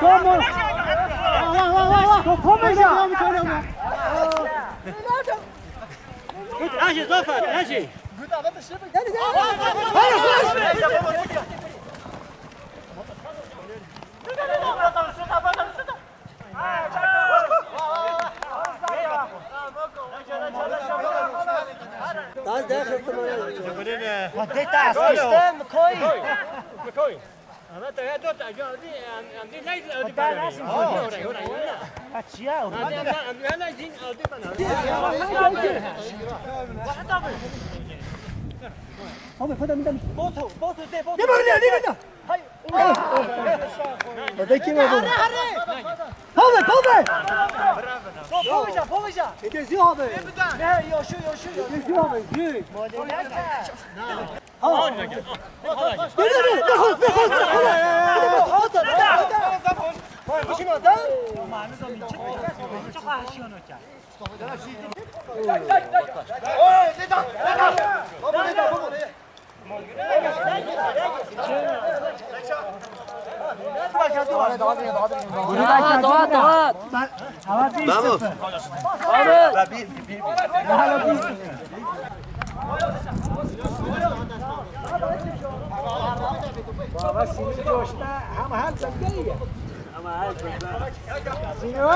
Kom on! Wacht, wacht, wacht, wacht! Kom eens aan! Goed, Asje, stop het, Asje! Hadi, hadi! هذا خذها من دمك بوتو بوتو دي بوتو يبا هنا هنا هاي هذا كيما هذا هذا هذا فوجا فوجا يدزي هذا يبدا لا يوشو يوشو يدزي هذا Powyżej, powyżej! Gdzie zjowy? Nie, Josiu, Josiu, Josiu. Gdzie zjowy? Gdzie? Nie, nie, nie, chodź, nie, chodź, chodź! Musimy, tak? Doğa, بابا سینی جوشته همه هر زنده همه هر زنده سینو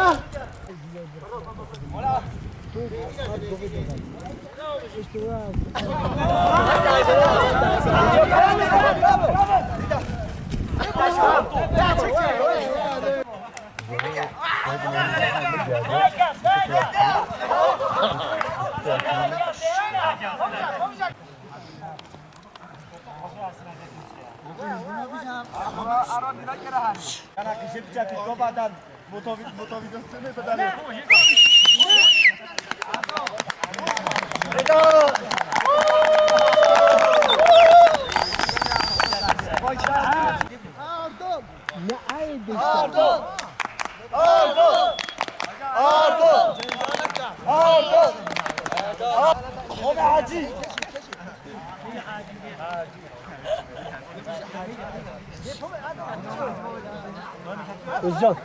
Bravo, bravo, bravo, bravo. Kanaka Szybciak i Kowadan, Mutowi, Mutowi do sceny, pedale. Ardo! Ardo! Ardo! Ardo! Ardo! Ardo! Ardo! Özcan.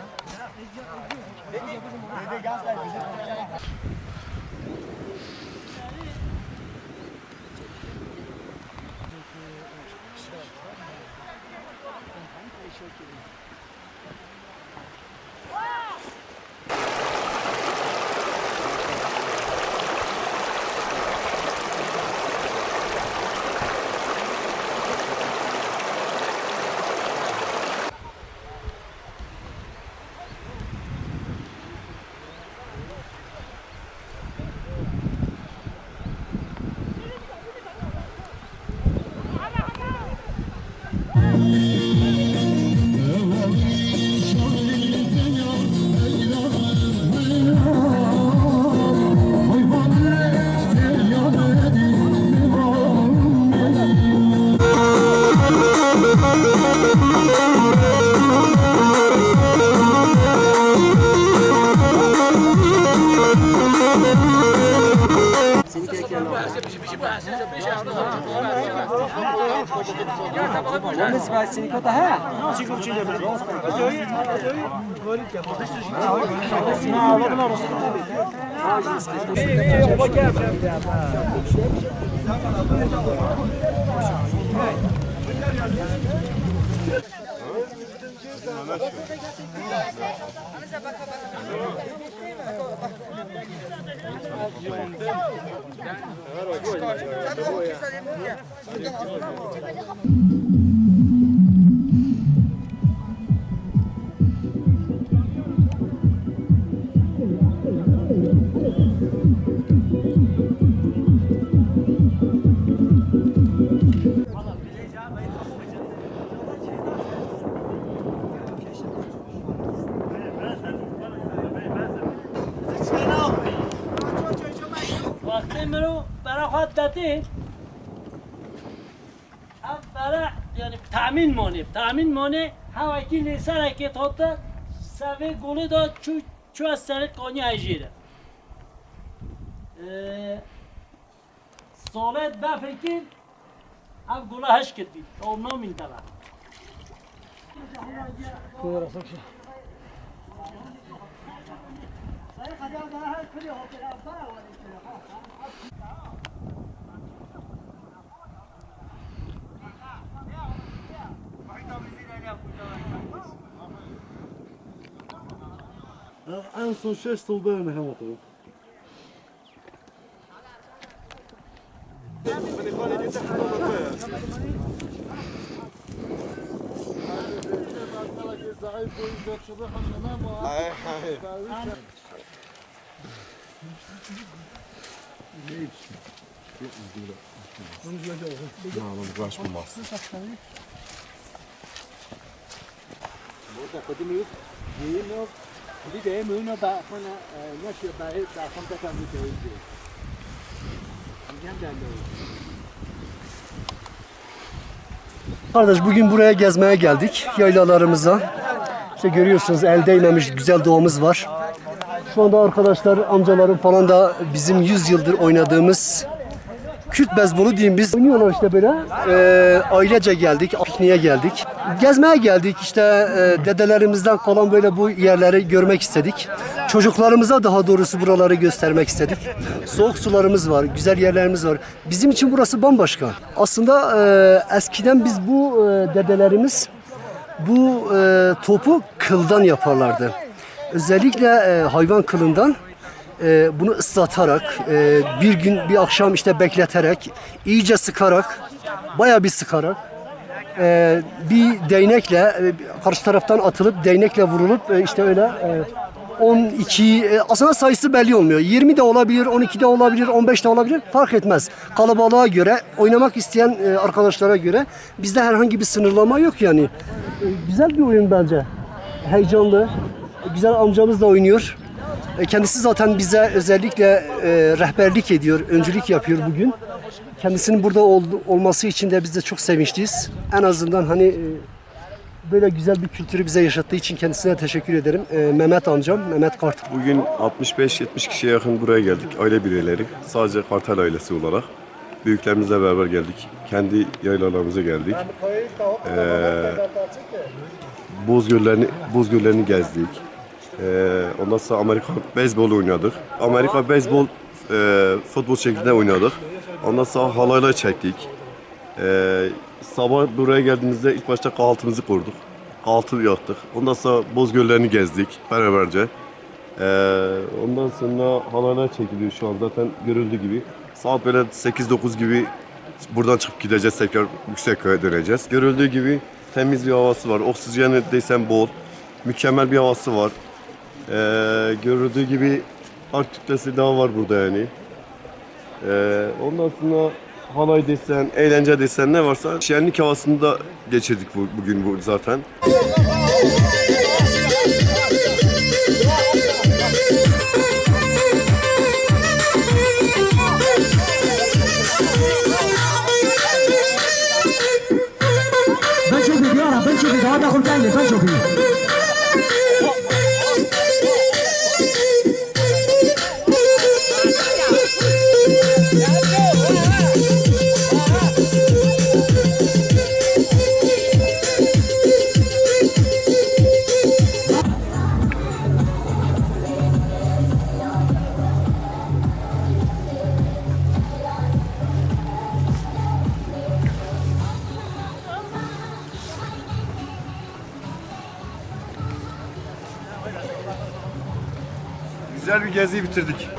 Bundeswehr Sindikata her. اثر یعنی تامین مانیب تامین مانی هاوکی لسر که تا سوی گوله دا چو از سر قانی اجیره اه سنت بفکر او گوله هش کردی و من طلب کور اصلا سایه خدارا کلی ها کی لیسر که تاتا سوی گوله دا چو چو از سر tako da mi je vedno, vidite, mi je vedno bahmana, naš je bahmana, bahmana tako mi je vedno. Kardeş bugün buraya gezmeye geldik yaylalarımıza. İşte görüyorsunuz el değmemiş güzel doğamız var. Şu anda arkadaşlar amcalarım falan da bizim 100 yıldır oynadığımız Kürt bezbonu diyeyim biz. Oynuyorlar işte böyle. Ee, ailece geldik, pikniğe geldik. Gezmeye geldik işte e, dedelerimizden kalan böyle bu yerleri görmek istedik. Çocuklarımıza daha doğrusu buraları göstermek istedik. Soğuk sularımız var, güzel yerlerimiz var. Bizim için burası bambaşka. Aslında e, eskiden biz bu e, dedelerimiz bu e, topu kıldan yaparlardı. Özellikle e, hayvan kılından e, bunu ıslatarak, e, bir gün bir akşam işte bekleterek, iyice sıkarak, baya bir sıkarak, e, bir değnekle e, karşı taraftan atılıp değnekle vurulup e, işte öyle e, 12 e, aslında sayısı belli olmuyor. 20 de olabilir, 12 de olabilir, 15 de olabilir fark etmez. Kalabalığa göre, oynamak isteyen e, arkadaşlara göre bizde herhangi bir sınırlama yok yani. E, güzel bir oyun bence. Heyecanlı. Güzel amcamız da oynuyor. E, Kendisi zaten bize özellikle e, rehberlik ediyor, öncülük yapıyor bugün. Kendisinin burada ol- olması için de biz de çok sevinçliyiz. En azından hani e, böyle güzel bir kültürü bize yaşattığı için kendisine teşekkür ederim. E, Mehmet amcam, Mehmet Kart. Bugün 65-70 kişiye yakın buraya geldik. Aile bireyleri. Sadece Kartal ailesi olarak. Büyüklerimizle beraber geldik. Kendi yaylalarımıza geldik. Ee, buz göllerini, buz göllerini gezdik. Ee, ondan sonra Amerika beyzbol oynadık. Amerika beyzbol e, futbol şeklinde oynadık. Ondan sonra halayla çektik. Ee, sabah buraya geldiğimizde ilk başta kahvaltımızı kurduk. Kahvaltı yaptık. Ondan sonra buz göllerini gezdik beraberce. Ee, ondan sonra halaylar çekiliyor şu an zaten görüldüğü gibi. Saat böyle 8-9 gibi buradan çıkıp gideceğiz tekrar Yüksekköy döneceğiz. Görüldüğü gibi temiz bir havası var. Oksijeni desen bol. Mükemmel bir havası var. Ee, görüldüğü gibi halk kütlesi daha var burada yani. Ee, ondan sonra halay desen, eğlence desen ne varsa şenlik havasında geçirdik bu, bugün bu zaten. Ben çok iyi diyorum, ben çok iyi. Daha da kurtarın, ben çok iyi. Güzel bir geziyi bitirdik.